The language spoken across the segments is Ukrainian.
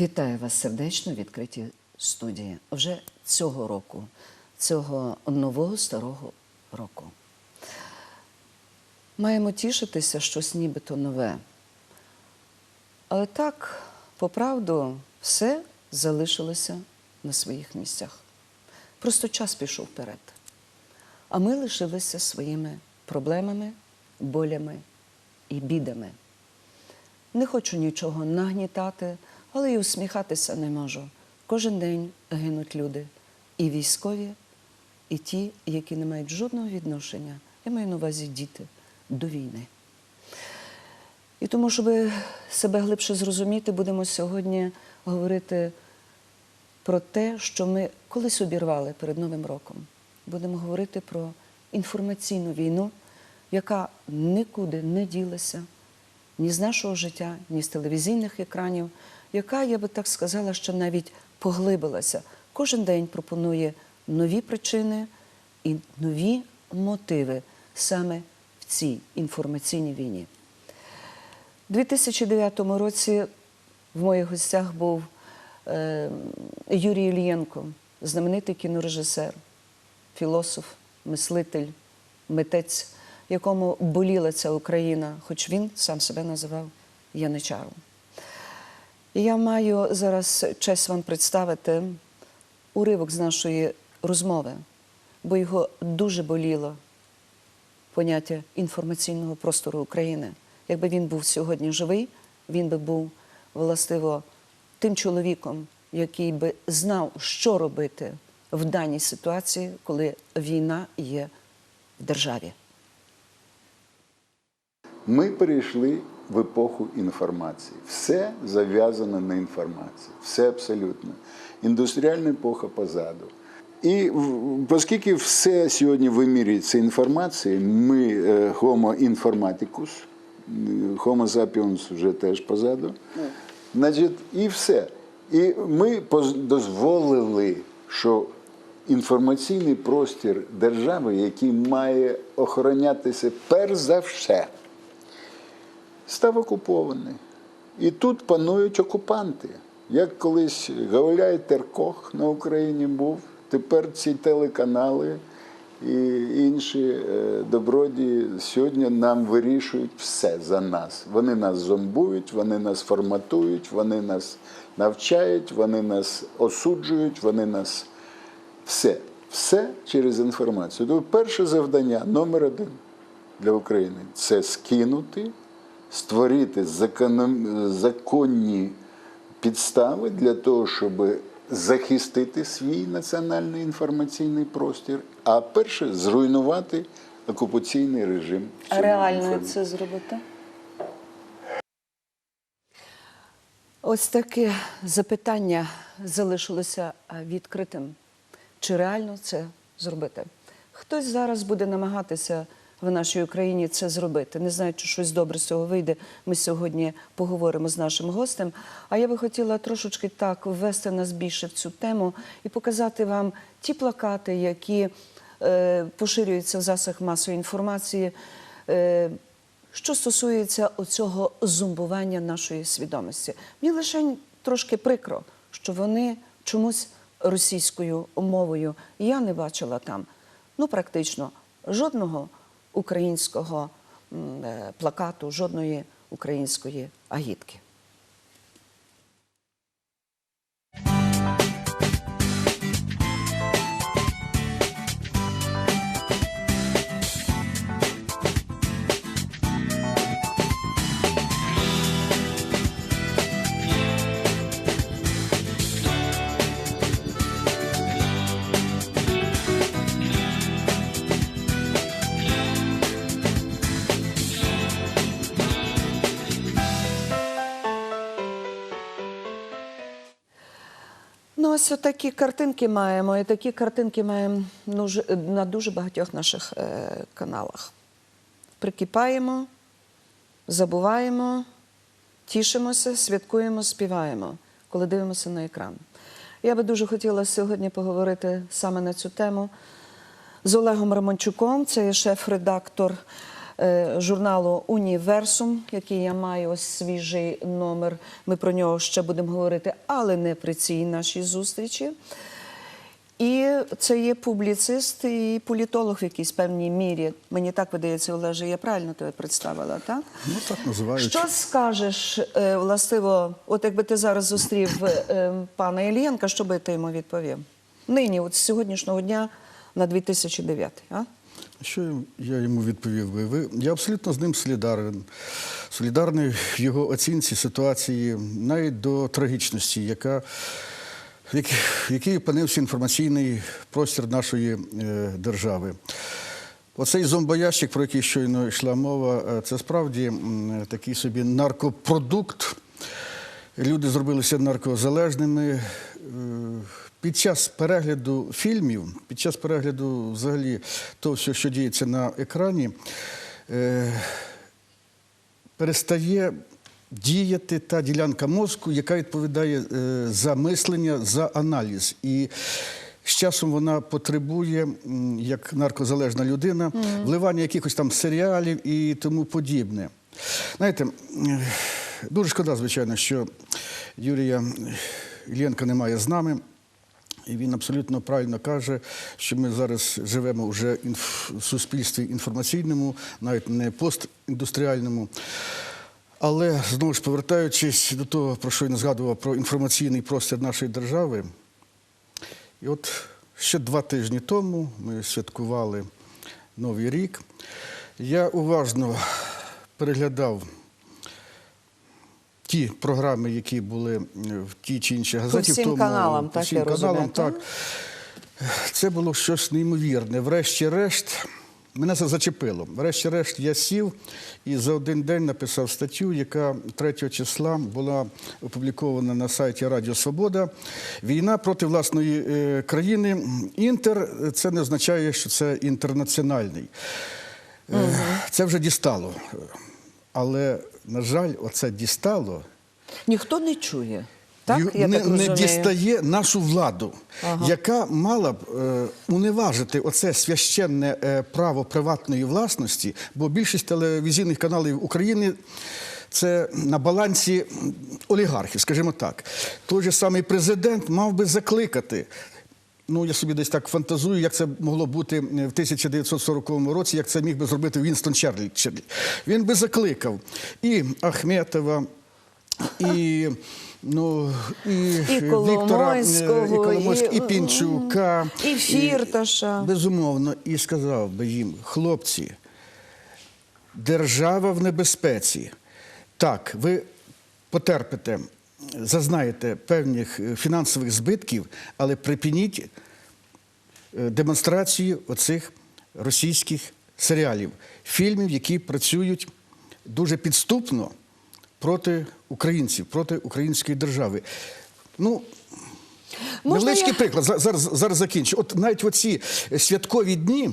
Вітаю вас сердечно в відкритій студії. Вже цього року, цього нового старого року. Маємо тішитися щось нібито нове. Але так, по правду, все залишилося на своїх місцях. Просто час пішов вперед. А ми лишилися своїми проблемами, болями і бідами. Не хочу нічого нагнітати, але й усміхатися не можу. Кожен день гинуть люди. І військові, і ті, які не мають жодного відношення, я маю на увазі діти, до війни. І тому, щоб себе глибше зрозуміти, будемо сьогодні говорити про те, що ми колись обірвали перед Новим роком. Будемо говорити про інформаційну війну, яка нікуди не ділася ні з нашого життя, ні з телевізійних екранів, яка, я би так сказала, що навіть поглибилася. Кожен день пропонує нові причини і нові мотиви саме в цій інформаційній війні. У 2009 році в моїх гостях був е, Юрій Ільєнко, знаменитий кінорежисер, філософ, мислитель, митець, якому боліла ця Україна, хоч він сам себе називав Яничаром. Я маю зараз честь вам представити уривок з нашої розмови, бо його дуже боліло поняття інформаційного простору України. Якби він був сьогодні живий, він би був властиво тим чоловіком, який би знав, що робити в даній ситуації, коли війна є в державі. Ми перейшли в епоху інформації. Все зав'язано на інформації. Все абсолютно. Індустріальна епоха позаду. І оскільки все сьогодні вимірюється інформацією, ми е, Homo informaticus, Homo sapiens вже теж позаду. Значить, і все. І ми дозволили, що інформаційний простір держави, який має охоронятися перш за все, став окупований. І тут панують окупанти. Як колись Гауляй Теркох на Україні був, тепер ці телеканали і інші е, добродії сьогодні нам вирішують все за нас. Вони нас зомбують, вони нас форматують, вони нас навчають, вони нас осуджують, вони нас все. Все через інформацію. Тому перше завдання номер один для України це скинути, створити законні підстави для того, щоб захистити свій національний інформаційний простір, а перше зруйнувати окупаційний режим. А реально це зробити? Ось таке запитання залишилося відкритим. Чи реально це зробити? Хтось зараз буде намагатися в нашій Україні це зробити. Не знаю, чи щось добре з цього вийде. Ми сьогодні поговоримо з нашим гостем. А я би хотіла трошечки так ввести нас більше в цю тему і показати вам ті плакати, які е, поширюються в засобах масової інформації. Е, що стосується оцього зумбування нашої свідомості, мені лише трошки прикро, що вони чомусь російською мовою я не бачила там ну практично жодного українського е, плакату, жодної української агітки. Ось такі картинки маємо, і такі картинки маємо на дуже багатьох наших е, каналах. Прикипаємо, забуваємо, тішимося, святкуємо, співаємо, коли дивимося на екран. Я би дуже хотіла сьогодні поговорити саме на цю тему з Олегом Романчуком, це є шеф-редактор журналу Універсум, який я маю ось свіжий номер. Ми про нього ще будемо говорити, але не при цій нашій зустрічі. І це є публіцист і політолог в якійсь певній мірі. Мені так видається, Олеже, я правильно тебе представила, так? Ну так називають. Що скажеш, е, властиво, от якби ти зараз зустрів е, пана Ілієнка, що би ти йому відповів? Нині, от з сьогоднішнього дня на 2009, а? Що я йому відповів би? Ви я абсолютно з ним солідарен. Солідарний в його оцінці ситуації, навіть до трагічності, яка в якій- опинився інформаційний простір нашої е, держави. Оцей зомбоящик, про який щойно йшла мова, е, це справді такий собі наркопродукт. Люди зробилися наркозалежними. Під час перегляду фільмів, під час перегляду взагалі того, що діється на екрані, е, перестає діяти та ділянка мозку, яка відповідає е, за мислення, за аналіз. І з часом вона потребує, як наркозалежна людина, вливання якихось там серіалів і тому подібне. Знаєте, дуже шкода, звичайно, що Юрія Іллєнка немає з нами. І він абсолютно правильно каже, що ми зараз живемо вже в суспільстві інформаційному, навіть не постіндустріальному. Але знову ж повертаючись до того, про що не згадував, про інформаційний простір нашої держави. І от ще два тижні тому ми святкували Новий рік. Я уважно переглядав ті програми, які були в тій чи іншій газеті. всім в тому, каналам, по так, всім розумію, каналам, так? так. Це було щось неймовірне. Врешті-решт, мене це зачепило. Врешті-решт я сів і за один день написав статтю, яка 3 числа була опублікована на сайті Радіо Свобода. Війна проти власної е, країни. Інтер це не означає, що це інтернаціональний. Е, Це вже дістало. Але, на жаль, оце дістало. Ніхто не чує. Так, Ю- я не, так не дістає нашу владу, яка мала б е, уневажити оце священне е, право приватної власності, бо більшість телевізійних каналів України. Це на балансі олігархів, скажімо так. Той же самий президент мав би закликати. Ну, я собі десь так фантазую, як це могло бути в 1940 році, як це міг би зробити Вінстон Черлі. Він би закликав і Ахметова, і, ну, і, І Віктора, е, і, Коломойського, і, і, Пінчука. і Фірташа. безумовно, і сказав би їм, хлопці, держава в небезпеці. Так, ви потерпите, зазнаєте певних е, фінансових збитків, але припиніть е, демонстрацію оцих російських серіалів, фільмів, які працюють дуже підступно проти українців, проти української держави. Ну, Невеличкий я- приклад. Зараз, зараз закінчу. От навіть в оці святкові дні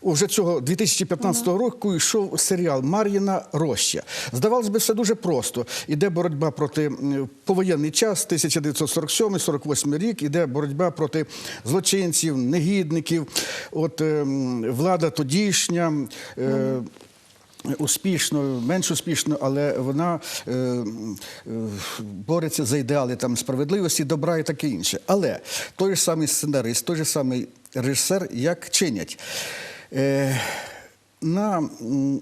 уже цього 2015 року йшов серіал Мар'їна Роща. Здавалось би, все дуже просто. Іде боротьба проти повоєнний час, 1947-48 рік, іде боротьба проти злочинців, негідників. От ем, влада тодішня. Е, Успішно, менш успішно, але вона е, е, бореться за ідеали там справедливості, добра і таке інше. Але той же самий сценарист, той же самий режисер, як чинять. Е, на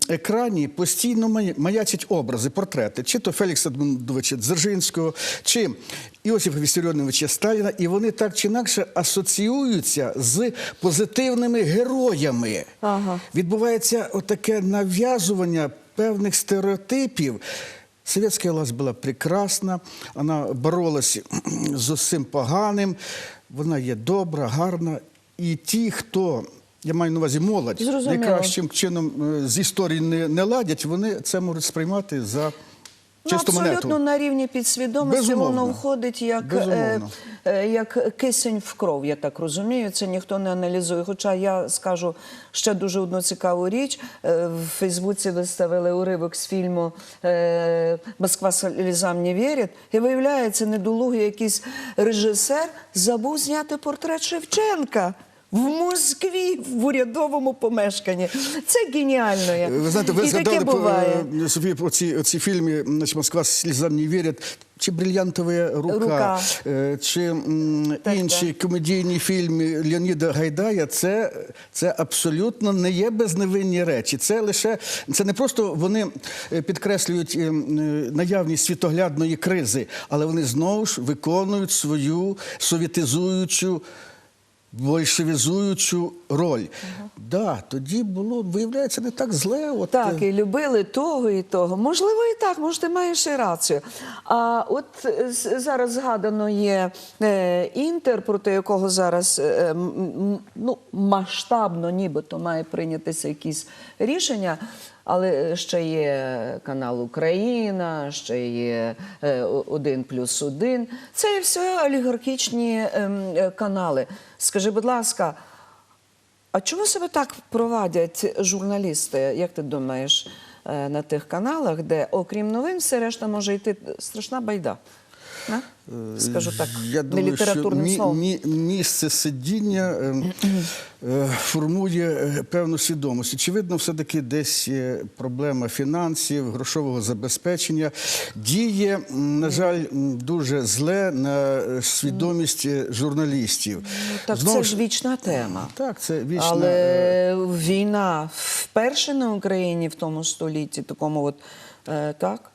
екрані постійно маячать образи, портрети, чи то Фелікса Дмитровича Дзержинського, чи Іосифа Вісаріоновича Сталіна, і вони так чи інакше асоціюються з позитивними героями. Ага. Відбувається отаке нав'язування певних стереотипів. Советская власть була прекрасна, вона боролася з усім поганим, вона є добра, гарна. І ті, хто, я маю на увазі молодь, Зрозуміло. найкращим чином е, з історії не, не ладять, вони це можуть сприймати за Ну, абсолютно монету. на рівні підсвідомості Безумовно. воно входить як, е, Безумовно. е, як кисень в кров, я так розумію. Це ніхто не аналізує. Хоча я скажу ще дуже одну цікаву річ. Е, В Фейсбуці виставили уривок з фільму е, Москва слізам не вірить. І виявляється, недолугий якийсь режисер забув зняти портрет Шевченка. В Москві в урядовому помешканні. Це геніально. як. Ви знаєте, ви І згадали таке про, буває. Софія, про ці, ці фільми Москва слізам не вірить. Чи брильянтова рука, Рука. е, чи Так, інші так. комедійні фільми Леоніда Гайдая, це, це абсолютно не є безневинні речі. Це лише це не просто вони е, підкреслюють е, наявність світоглядної кризи, але вони знову ж виконують свою совєтизуючу. Большевізуючу роль. Да, тоді було, виявляється, не так зле. От, Так, е, і любили того і того. Можливо, і так, може, ти маєш і рацію. А от е, зараз згадано є е, інтер, проти якого зараз ну, масштабно нібито має прийнятися якісь рішення. Але ще є канал Україна, ще є е, один плюс один. Це все олігархічні ем, е, канали. Скажи, будь ласка, а чому себе так провадять журналісти, як ти думаєш, е, на тих каналах, де, окрім новин, все решта може йти страшна байда? Скажу так, Я думаю, нелітературним що словом. мі- місце сидіння е, е, формує е, певну свідомість. Очевидно, все-таки десь є проблема фінансів, грошового забезпечення. Діє, на жаль, дуже зле на е, свідомість е, журналістів. Ну, Так Знову це ж вічна тема. Так, це вічна. е, Але війна вперше на Україні в тому столітті, такому от е, так.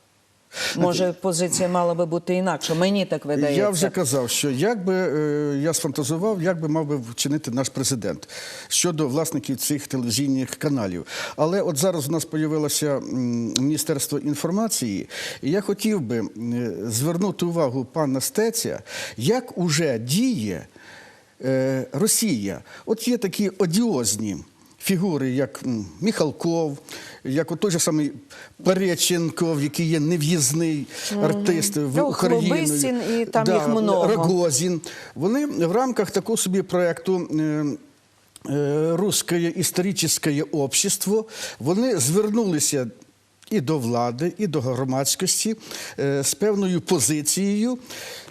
Може, позиція мала би бути інакша. Мені так видається. Я вже казав, що як би е, я сфантазував, як би мав би вчинити наш президент щодо власників цих телевізійних каналів. Але от зараз у нас з'явилося Міністерство інформації, і я хотів би звернути увагу пана Стеця, як уже діє е, Росія. От є такі одіозні. Фігури, як Міхалков, як от той же самий Переченков, який є нев'їзний артист в Україну. Україні. Хлобистін і там їх много. Рогозін. Вони в рамках такого собі проєкту е, е, «Русское історичне общество» вони звернулися і до влади, і до громадськості е, з певною позицією,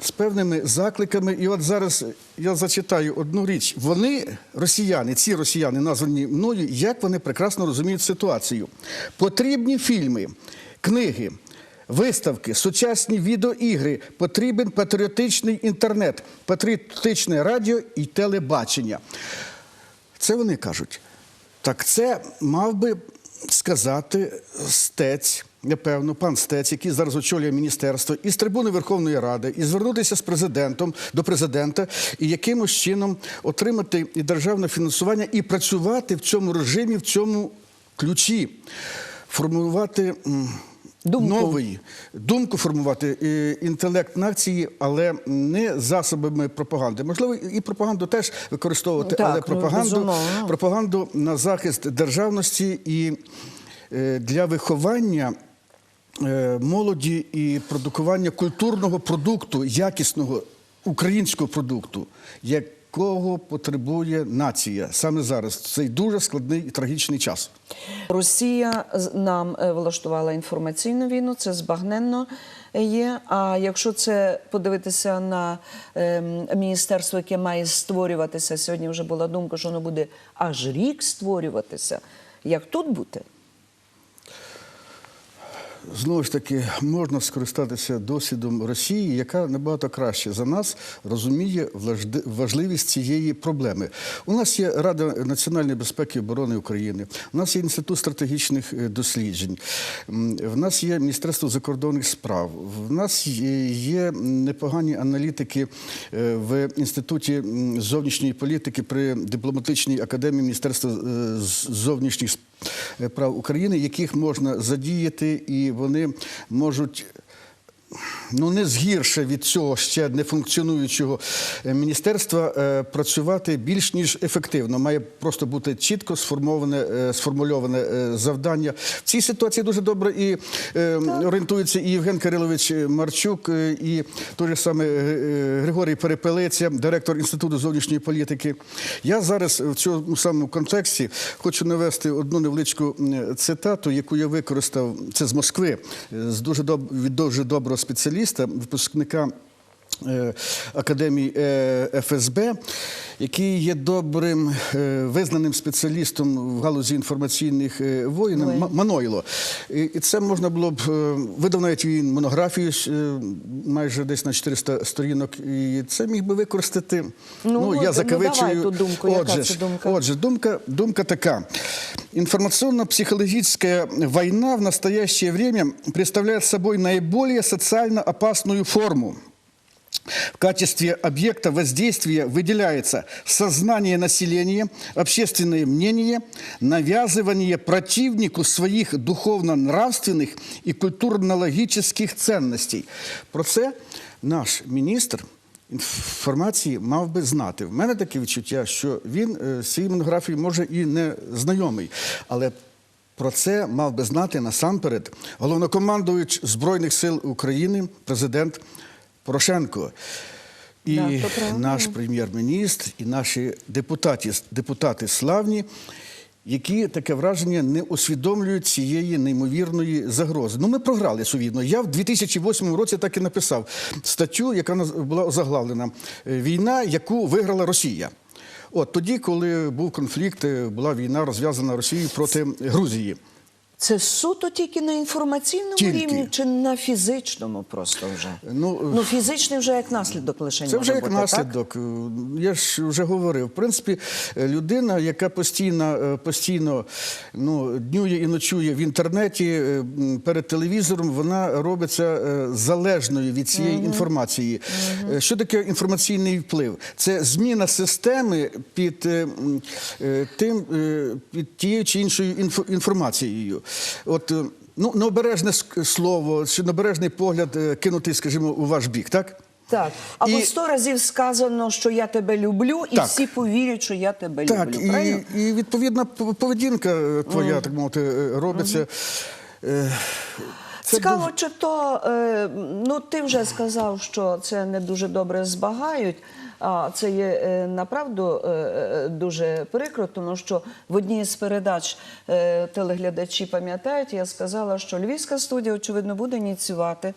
з певними закликами. І от зараз я зачитаю одну річ. Вони, росіяни, ці росіяни, названі мною, як вони прекрасно розуміють ситуацію. Потрібні фільми, книги. Виставки, сучасні відеоігри, потрібен патріотичний інтернет, патріотичне радіо і телебачення. Це вони кажуть. Так це мав би сказати стець, напевно, пан стець, який зараз очолює міністерство, із трибуни Верховної Ради, і звернутися з президентом до президента і якимось чином отримати і державне фінансування і працювати в цьому режимі, в цьому ключі, формувати. Думку. Новий думку формувати е, інтелект нації, але не засобами пропаганди. Можливо, і пропаганду теж використовувати, Ну, так, але ну, пропаганду, безумовно. пропаганду на захист державності і е, для виховання е, молоді і продукування культурного продукту, якісного українського продукту, якого потребує нація саме зараз. Цей дуже складний і трагічний час. Росія нам е, влаштувала інформаційну війну, це збагненно є. А якщо це подивитися на ем, міністерство, яке має створюватися, сьогодні вже була думка, що воно буде аж рік створюватися. Як тут бути? Знову ж таки, можна скористатися досвідом Росії, яка набагато краще за нас розуміє важливість цієї проблеми. У нас є Рада національної безпеки і оборони України, у нас є інститут стратегічних е, досліджень, в нас є Міністерство закордонних справ, в нас є непогані аналітики е, в інституті зовнішньої політики при дипломатичній академії Міністерства е, зовнішніх справ прав України, яких можна задіяти, і вони можуть. Ну, не згірше від цього ще не функціонуючого е, міністерства е, працювати більш ніж ефективно. Має просто бути чітко сформоване, е, сформульоване завдання. В цій ситуації дуже добре і орієнтується і Євген Кирилович Марчук, і той же саме Григорій Перепелиця, директор Інституту зовнішньої політики. Я зараз в цьому самому контексті хочу навести одну невеличку цитату, яку я використав. Це з Москви, з дуже доб... від дуже доброго спеціаліста, випускника академії е, ФСБ, який є добрим е, визнаним спеціалістом в галузі інформаційних е, воїн. М- Манойло. І, це можна було б е, видав навіть він монографію е, майже десь на 400 сторінок. І це міг би використати. Ну, от, я ну, закавичую. ту думку, яка Отже, це думка? Отже, думка, думка така. Информационно-психологическая война в настоящее время представляет собой наиболее социально опасную форму. В качестве объекта воздействия выделяется сознание населения, общественное мнение, навязывание противнику своих духовно-нравственных и культурно-логических ценностей. Про це наш міністр інформації мав би знати. В мене таке відчуття, що він е, з цією монографією може і не знайомий, але про це мав би знати насамперед головнокомандуючий Збройних сил України, президент Порошенко. І правда. наш прем'єр-міністр, і наші депутати, депутати славні, які таке враження не усвідомлюють цієї неймовірної загрози. Ну, ми програли війну. Я в 2008 році так і написав статтю, яка була озаглавлена е, Війна, яку виграла Росія. От тоді, коли був конфлікт, е, була війна розв'язана Росією проти Грузії. Це суто тільки на інформаційному Тільки. рівні чи на фізичному просто вже? Ну, ну фізичний вже як наслідок лише Це вже як бути, наслідок. Е, Я ж вже говорив. В принципі, людина, яка постійно, е, постійно ну, днює і ночує в інтернеті е, перед телевізором, вона робиться е, залежною від цієї інформації. Е, Що таке інформаційний вплив? Це зміна системи під тим, під тією чи іншою інфо- інформацією. От. е, Ну, необережне слово чи необережний погляд е, кинутий, скажімо, у ваш бік, так? Так. Або І- сто разів сказано, що я тебе люблю, і Так. всі повірять, що я тебе Так, люблю. і, і відповідна поведінка е, твоя, так мовити, робиться. Е, Це Цікаво, чи то ну ти вже сказав, що це не дуже добре збагають. Це є е, направду е, е, дуже прикро, тому що в одній з передач телеглядачі пам'ятають, я сказала, що Львівська студія, очевидно, буде ініціювати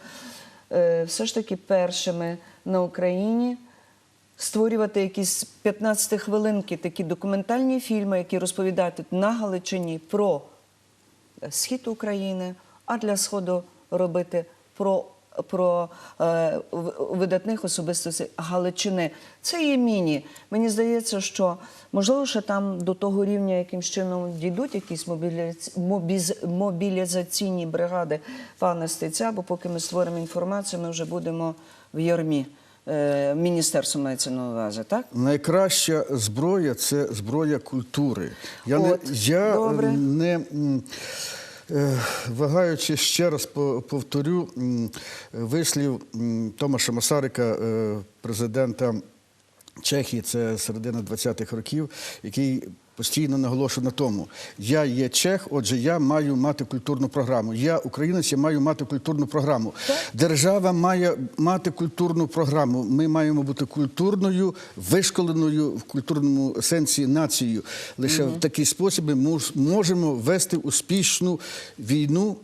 все ж таки першими на Україні створювати якісь 15 хвилинки, такі документальні фільми, які розповідають на Галичині про схід України, а для Сходу робити про, про е, видатних особистостей Галичини. Це є міні. Мені здається, що можливо, ще там до того рівня, яким чином дійдуть якісь мобіліц... мобіз... мобілізаційні бригади пана Стеця, бо поки ми створимо інформацію, ми вже будемо в ярмі. Е, Міністерство мається на увазі, так? найкраща зброя це зброя культури. Я не, я добре. не вагаючи ще раз по- повторю вислів Томаша Масарика, е, президента Чехії, це середина 20-х років, який постійно наголошую на тому: я є чех, отже, я маю мати культурну програму. Я українець, я маю мати культурну програму. Держава має мати культурну програму. Ми маємо бути культурною, вишколеною в культурному сенсі нацією. Лише в такий спосіб ми мож- можемо вести успішну війну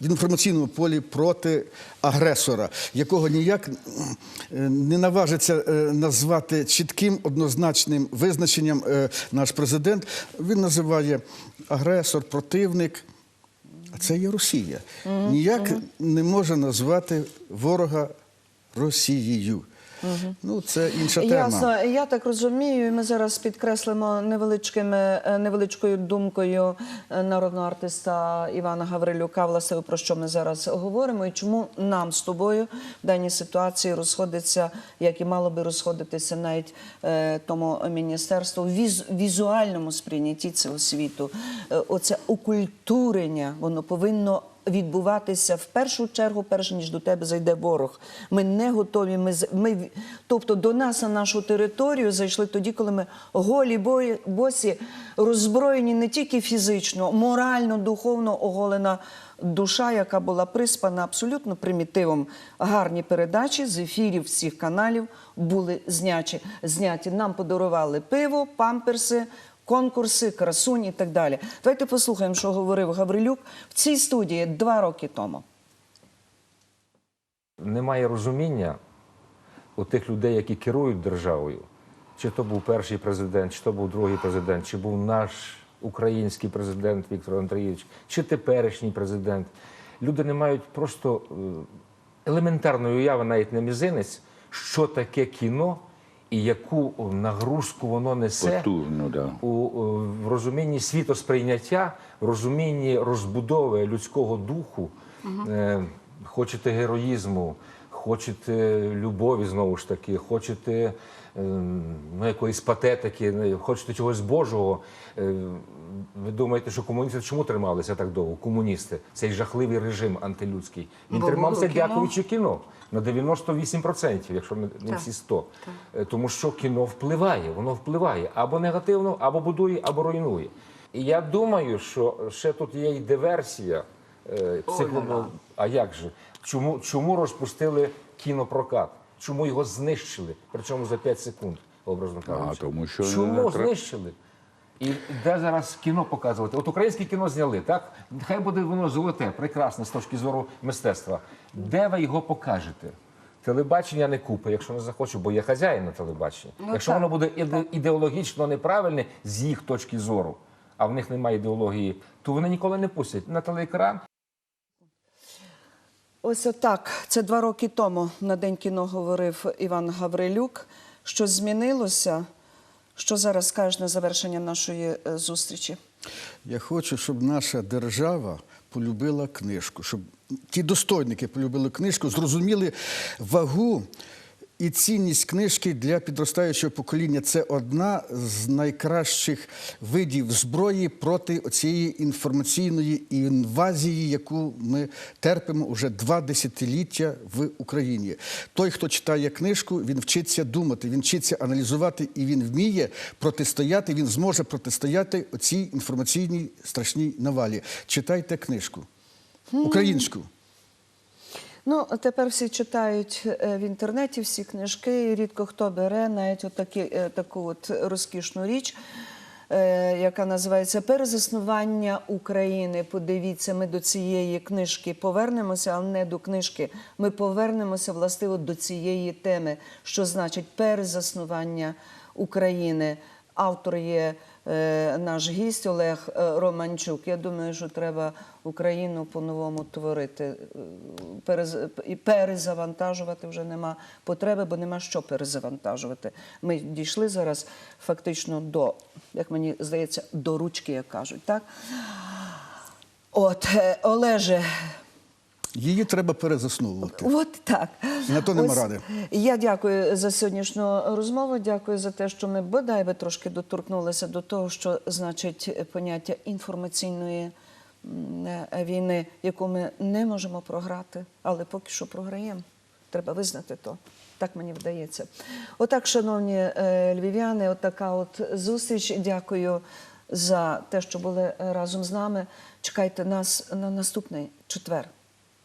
в інформаційному полі проти агресора, якого ніяк не наважиться е, назвати чітким однозначним визначенням е, наш президент. Він називає агресор, противник. А це є Росія. Ніяк не може назвати ворога Росією. Ну, це інша тема. Ясно, я так розумію. Ми зараз підкреслимо невеличкими е, невеличкою думкою е, народного артиста Івана Гаврилюка, власне, про що ми зараз говоримо, і чому нам з тобою в даній ситуації розходиться, як і мало би розходитися навіть е, тому міністерству в віз, візуальному сприйнятті цього світу. Оце окультурення, воно повинно відбуватися в першу чергу, перш ніж до тебе зайде ворог. Ми не готові. Ми, ми, тобто до нас на нашу територію зайшли тоді, коли ми голі бої, босі, роззброєні не тільки фізично, морально, духовно оголена душа, яка була приспана абсолютно примітивом. Гарні передачі з ефірів всіх каналів були зняті. зняті. Нам подарували пиво, памперси конкурси, красунь і так далі. Давайте послухаємо, що говорив Гаврилюк в цій студії два роки тому. немає розуміння у тих людей, які керують державою, чи то був перший президент, чи то був другий президент, чи був наш український президент Віктор Андрійович, чи теперішній президент, люди не мають просто е, елементарної уяви, навіть не мізинець, що таке кіно і яку нагрузку воно несе Потужно, да. у, в розумінні світосприйняття, в розумінні розбудови людського духу, е, хочете героїзму, хочете любові знову ж таки, хочете е, ну, якоїсь патетики, хочете чогось Божого. Е, ви думаєте, що комуністи чому трималися так довго? Комуністи, цей жахливий режим антилюдський. Він Бо тримався кіно. дякуючи кіно на 98%, якщо не, всі 100. Е, Тому що кіно впливає, воно впливає або негативно, або будує, або руйнує. І я думаю, що ще тут є і диверсія. Е, А як же? Чому, чому розпустили кінопрокат? Чому його знищили? Причому за 5 секунд, образно кажучи. тому що чому не знищили? І де зараз кіно показувати? От українське кіно зняли, так? Хай буде воно золоте, прекрасне з точки зору мистецтва. Де ви його покажете? Телебачення не купи, якщо не захочу, бо є хазяїн на телебаченні. якщо так, воно буде іде- ідеологічно неправильне з їх точки зору, а в них немає ідеології, то вони ніколи не пустять на телеекран. Ось отак. Це два роки тому на день кіно говорив Іван Гаврилюк. Що змінилося? Що зараз скажеш на завершення нашої е, зустрічі? Я хочу, щоб наша держава полюбила книжку, щоб ті достойники полюбили книжку, зрозуміли вагу і цінність книжки для підростаючого покоління. Це одна з найкращих видів зброї проти цієї інформаційної інвазії, яку ми терпимо уже два десятиліття в Україні. Той, хто читає книжку, він вчиться думати, він вчиться аналізувати і він вміє протистояти. Він зможе протистояти цій інформаційній страшній навалі. Читайте книжку українську. Ну, тепер всі читають е, в інтернеті всі книжки, і рідко хто бере навіть отакі, е, таку от розкішну річ, е, яка називається Перезаснування України. Подивіться, ми до цієї книжки повернемося, але не до книжки. Ми повернемося властиво до цієї теми, що значить перезаснування України. Автор є наш гість Олег е, Романчук. Я думаю, що треба Україну по-новому творити. Е, і перезавантажувати вже нема потреби, бо нема що перезавантажувати. Ми дійшли зараз фактично до, як мені здається, до ручки, як кажуть. Так? От, е, Олеже, Її треба перезасновувати. От так. На то нема ради. Я дякую за сьогоднішню розмову. Дякую за те, що ми бодай би трошки доторкнулися до того, що значить поняття інформаційної е, війни, яку ми не можемо програти, але поки що програємо. Треба визнати то. Так мені вдається. Отак, шановні е, львів'яни, отака от зустріч. Дякую за те, що були разом з нами. Чекайте нас на наступний четвер.